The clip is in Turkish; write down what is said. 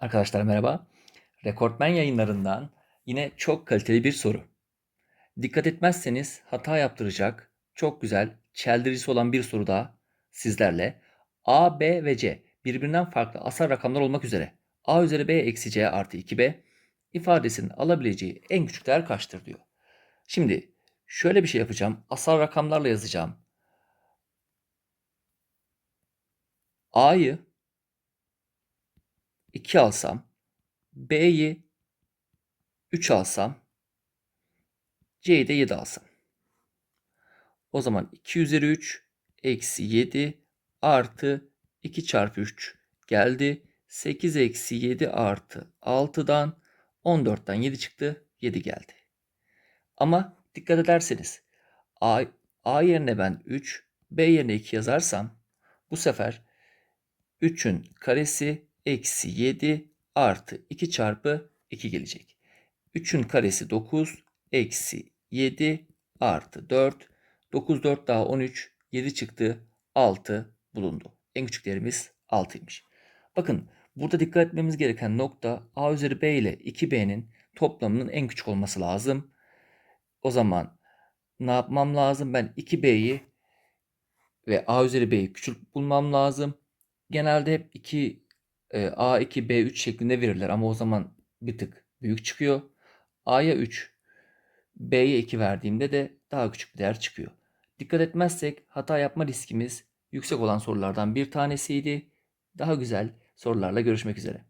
Arkadaşlar merhaba. Rekortmen yayınlarından yine çok kaliteli bir soru. Dikkat etmezseniz hata yaptıracak çok güzel, çeldiricisi olan bir soru daha sizlerle. A, B ve C birbirinden farklı asal rakamlar olmak üzere A üzeri B eksi C artı 2B ifadesinin alabileceği en küçük değer kaçtır diyor. Şimdi şöyle bir şey yapacağım. Asal rakamlarla yazacağım. A'yı 2 alsam, B'yi 3 alsam, C'yi de 7 alsam. O zaman 2 üzeri 3 eksi 7 artı 2 çarpı 3 geldi. 8 eksi 7 artı 6'dan 14'ten 7 çıktı. 7 geldi. Ama dikkat ederseniz A, A yerine ben 3, B yerine 2 yazarsam bu sefer 3'ün karesi eksi 7 artı 2 çarpı 2 gelecek. 3'ün karesi 9 eksi 7 artı 4. 9 4 daha 13 7 çıktı 6 bulundu. En küçük değerimiz 6'ymış. Bakın burada dikkat etmemiz gereken nokta a üzeri b ile 2b'nin toplamının en küçük olması lazım. O zaman ne yapmam lazım? Ben 2b'yi ve a üzeri b'yi küçük bulmam lazım. Genelde hep 2 e, A2, B3 şeklinde verirler ama o zaman bir tık büyük çıkıyor. A'ya 3, B'ye 2 verdiğimde de daha küçük bir değer çıkıyor. Dikkat etmezsek hata yapma riskimiz yüksek olan sorulardan bir tanesiydi. Daha güzel sorularla görüşmek üzere.